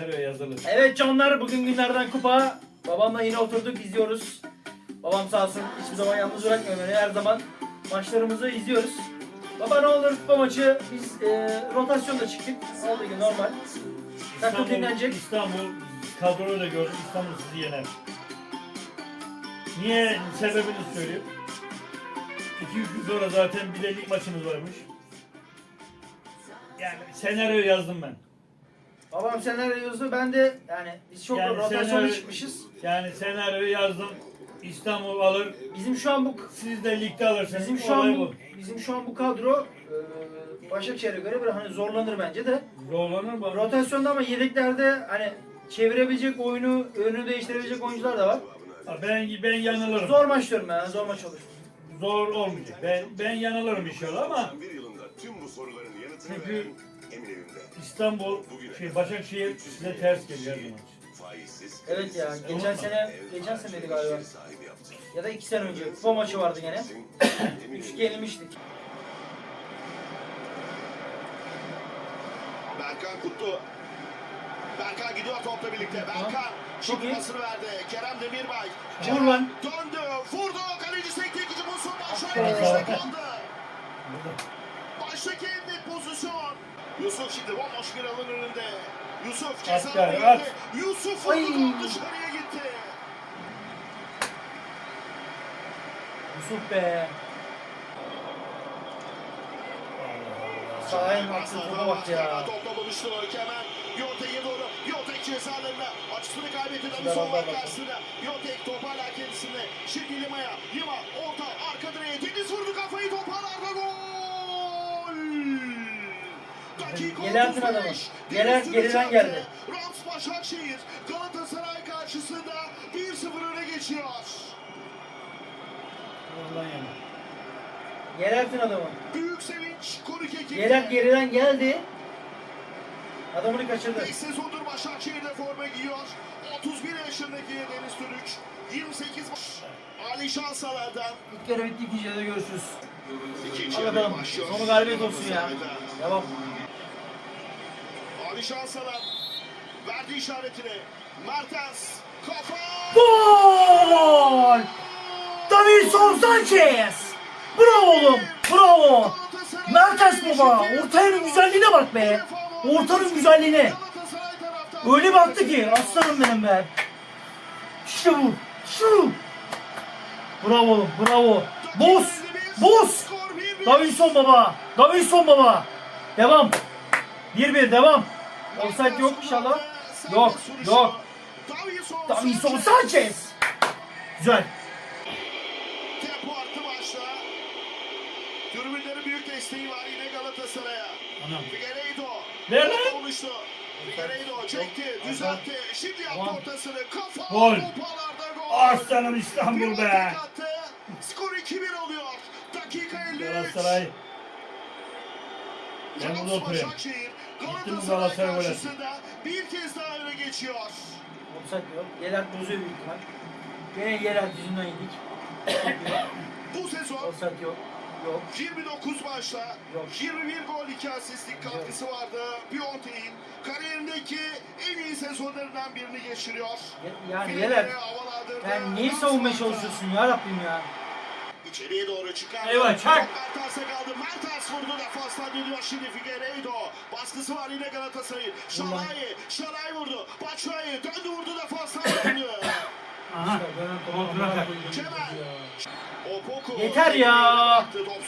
Nereye yazılır? Evet canlar bugün günlerden kupa. Babamla yine oturduk izliyoruz. Babam sağ olsun hiçbir zaman yalnız bırakmıyor beni. Her zaman maçlarımızı izliyoruz. Baba ne olur kupa maçı biz e, rotasyonda çıktık. Olduğu gibi normal. Takım dinlenecek. İstanbul kadroyu da gördüm. İstanbul sizi yener. Niye? Sebebini söyleyeyim. 2-3 gün sonra zaten bir de lig maçımız varmış. Yani senaryo yazdım ben. Babam senaryo yazdı. Ben de yani biz çok Yani rotasyona senaryo- çıkmışız. Yani senaryoyu yazdım. İstanbul alır. Bizim şu an bu Siz de ligde alırsınız. bizim şu Olay an bu, bizim şu an bu kadro e, Başakşehir'e göre bir hani zorlanır bence de. Zorlanır mı? Rotasyonda ama yedeklerde hani çevirebilecek oyunu, önünü değiştirebilecek oyuncular da var. Ha, Ben ben yanılırım. Zor maç diyorum ben, zor maç olur. Zor olmayacak. Ben ben yanılırım inşallah ama 2001 yılında tüm bu soruların yanıtını Çünkü- veren emin evimde. İstanbul, şey Başakşehir size ters geliyor her zaman. Faizsiz. Evet ya, geçen sene, geçen seneydi galiba. Ya da iki sene önce. Kupa maçı vardı gene. Emin 3 evimde. yenilmiştik. Berkan Kutlu. Berkan gidiyor topla birlikte. Berkan Çok iyi. pasını verdi. Kerem Demirbay. Vur lan. Döndü. Vurdu. Kaleci sekti. İkinci kaldı. Burada. Baştaki. Yusuf şimdi bomboş bir alan önünde. Yusuf ceza girdi. Yusuf Ay. dışarıya gitti. Yusuf be. Ayağın attığı topa bak ya. Topla buluştu. Kemal Yotek'e doğru. Yotek cezalarında açısını kaybetti. Şurada Davinson var bak, bak. karşısında. Yotek top hala kendisinde. Şimdi Lima'ya. Lima Gelen 35. adamı. Türüç geriden geldi. Rams Başakşehir Galatasaray karşısında 1-0 öne geçiyor. Oradan yana. Yereltin adamı. Büyük sevinç konuk ekibinde. Yerel geriden geldi. Adamını kaçırdı. 5 sezondur Başakşehir'de forma giyiyor. 31 yaşındaki Deniz Türüç. 28 maç. Ali Şansalar'dan İlk yarı bitti, ikinci yarıda görüşürüz. ikinci yarı bakalım. başlıyor. Sonu galibiyet olsun ya. Devam. Ali Şansalar verdi işaretini. Mertens kafa. Gol! Davinson Sanchez! Bravo oğlum! Bravo! Mertens baba! Ortanın güzelliğine bak be! Ortanın güzelliğine! Öyle baktı ki aslanım benim be! İşte bu! Şu! Bravo oğlum! Bravo! Boz! Boz! Skor 1-1. Davinson baba! Davinson baba! Devam! 1-1 devam! Offside yok inşallah. Yok, yok. Davinson, Sanchez! Güzel. Tempo arttı maçta. Tribünlerin büyük desteği var yine Galatasaray'a. Anam. Figueiredo. Ver lan. Oluştu. Figueiredo çekti, düzeltti. Şimdi yaptı ortasını. Kafa Gol. topalarda gol. Aslanım İstanbul be. Skor 2-1 oluyor. Dakika 53. Galatasaray. Ben burada. Başakşehir Gittim Galatasaray gol attı. bir kez daha öne geçiyor. Offside yok. Yerel bozuyor büyük ihtimal. Gene yerel yüzünden yedik. Bu sezon Offside yok. Yok. 29 maçta Yok. 21 gol 2 asistlik katkısı vardı. Piontek'in kariyerindeki en iyi sezonlarından birini geçiriyor. Ya- Yani Fileleri yerel. havalandırdı. Yani neyi Rams savunmaya çalışıyorsun ya Rabbim ya? İçeriye doğru çıkardı. Eyvah, çak. Mertens'e kaldı. Mertens vurdu defanstan dönüyor şimdi Figueiredo. Baskısı var yine Galatasaray'ın. Şalay, Şalay vurdu. Batshuayi döndü vurdu defanstan döndü. Aha. İşte dönen topa Kontrol amına atak. koyduğum Kemal. ya. Opoku. Yeter ya.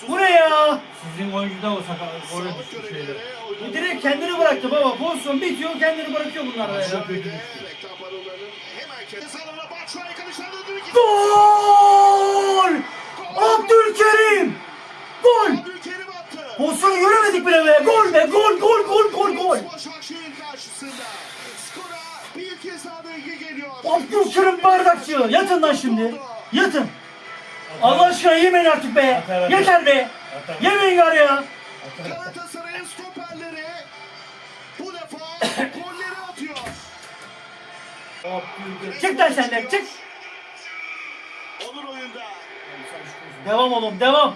Bu ne ya? Sizin oyuncu da o sakal. Golü görevlileri Bu direkt kendini bıraktı baba. Pozisyon bitiyor kendini bırakıyor bunlar da ya. Batshuayi de reklam parolarının hemen kendi sağlarına Batshuayi kalışına döndü. İki- Gol! Abdülkerim! Gol! Pozisyonu göremedik bile be. Gol be. Gol gol gol gol gol. Abdülkerim bardakçı. Yatın lan şimdi. Yatın. Allah aşkına yemeyin artık be. Yeter be. Yemeyin gar ya. Galatasaray'ın stoperleri bu defa golleri atıyor. Çık lan sen de çık. Devam oğlum devam.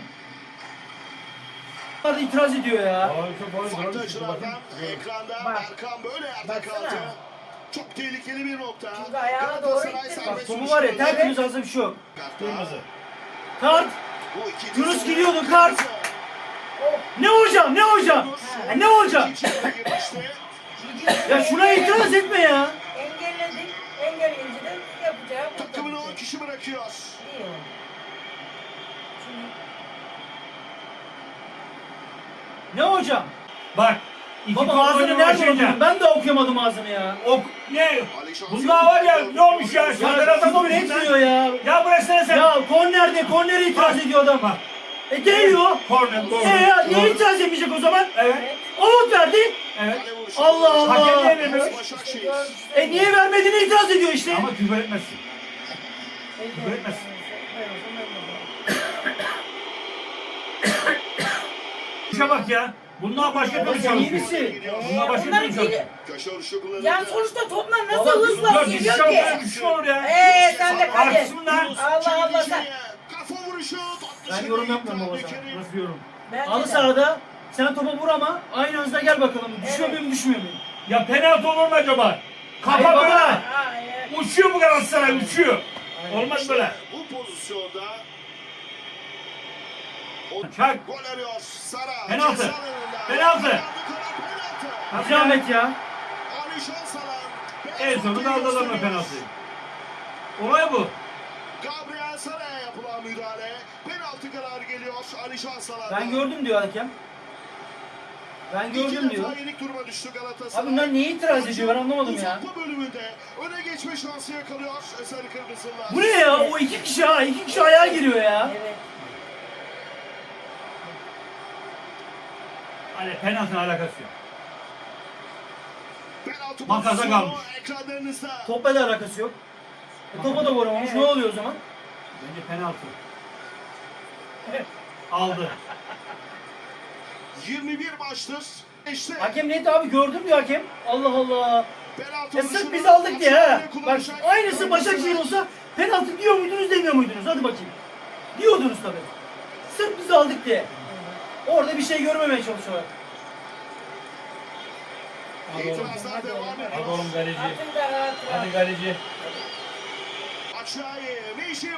Bunlar itiraz ediyor ya. Abi çok. Farklı açılardan ekranda Bak. Erkan böyle yerde Baksana. kaldı. Çok tehlikeli bir nokta. Çünkü ayağına doğru Galatasaray itti. serbest Bak topu vuruş var ya kullanıyor. tertemiz alsa bir şey yok. Kırmızı. Kart. Bu ikinci Yunus sarı gidiyordu, kart. kırmızı. Ne hocam ne hocam? Ne hocam? girmişti. Ya şuna itiraz etme ya. Engelledik. Engelleyince de yapacağı bu. Takımını 10 kişi bırakıyor. İyi oldu. Çünkü Ne hocam? Bak. iki Baba ağzını nerede okudun? Ben de okuyamadım ağzını ya. Ok ne? Bunlar var ya ne olmuş ya? Serdar Ya adam olmuş etmiyor lan. ya. Ya bıraksana sen. Ya kornerde kornere itiraz ediyor adam. Bak. E değiyor. Korner doğru. E ya niye itiraz etmeyecek o zaman? Evet. Umut verdi. Evet. Allah Allah. Hakem ne demiyor? Başakşehir. E niye vermediğini itiraz ediyor işte. Ama küfür etmezsin. Küfür etmez. ben olsam ben de yaparım. İşe bak ya. Bunlar başka türlü sen iyi misin? Bunlar başka Bunların türlü Köşe vuruşu kullanıldı. Yani sonuçta topla nasıl Baba, hızla Ya bir geliyor şey ki? olur, bir şey olur ya. Eee sen de Kadir. Artsın lan. Allah Allah sen. Kafa vuruşu. Ben yorum yapmıyorum baba sana. Nasıl yorum? Bence Halı de. sahada sen topa vur ama aynı hızda gel bakalım. Düşüyor Evet. muyum düşmüyor muyum? Ya penaltı olur mu acaba? Hayır Kafa baba. böyle. Uçuyor bu Galatasaray uçuyor. Olmaz böyle. Bu pozisyonda Çak. gol arıyor Sara. Penaltı. Penaltı. Bir zahmet ya. Ali Şansalan. En sonunda aldılar mı penaltıyı? Olay bu. Gabriel Sara'ya yapılan müdahale. Penaltı kararı geliyor Ali Şansalan'dan. Ben gördüm diyor hakem. Ben gördüm diyor. yenik duruma düştü Galatasaray. Abi bunlar niye itiraz ediyor ben anlamadım ya. Uzatma bölümünde öne geçme şansı yakalıyor Sarı Kırmızılar. Bu ne ya? O iki kişi ha. iki kişi ayağa giriyor ya. Evet. Hani penaltı alakası yok. Penaltı Makasa kalmış. Ekranlarınızda. Topla da alakası yok. E, topa da vuramamış. Ne oluyor o zaman? Bence penaltı. Aldı. 21 maçtır. İşte Hakem neydi abi gördüm diyor hakem. Allah Allah. penaltı Ya sırf vuruşunu biz aldık diye ha. Bak kullanacak. aynısı Başakşehir olsa penaltı diyor muydunuz demiyor muydunuz? Hadi bakayım. Diyordunuz tabii. Sırf biz aldık diye. Orada bir şey görmemeye çalışıyorlar. İtirazlar devam ediyor. Hadi oğlum kaleci. Atın da rahat rahat. Hadi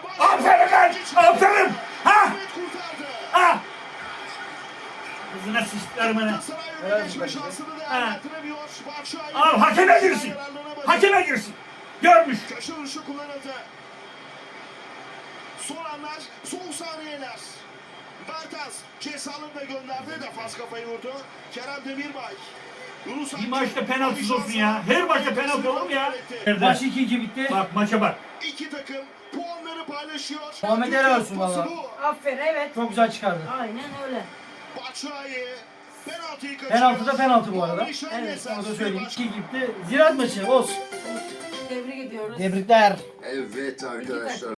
baş. Aferin lan! Aferin! Ha! Ahmet kurtardı. Ha! Kızına sıçtılar bana. Galatasaray geçme şansını değerlendiremiyor. Batshuayi Al hakeme girsin. Hakeme girsin. Görmüş. Köşe vuruşu kullanıldı. Son anlar, son saniyeler. Bertens ceza alanına gönderdi. Defans kafayı vurdu. Kerem Demirbay. Yunus Bir maçta penaltısız olsun ya. Her maçta penaltı olur mu ya? Maç 2-2 bitti. Bak maça bak. İki takım puanları paylaşıyor. Muhammed helal olsun valla. Aferin evet. Çok güzel çıkardı. Aynen öyle. Batshuayi penaltıyı kaçırıyor. Penaltı da penaltı bu arada. Evet. Onu da söyleyeyim. 2 bitti. Ziraat maçı olsun. Tebrik ediyoruz. Tebrikler. Evet arkadaşlar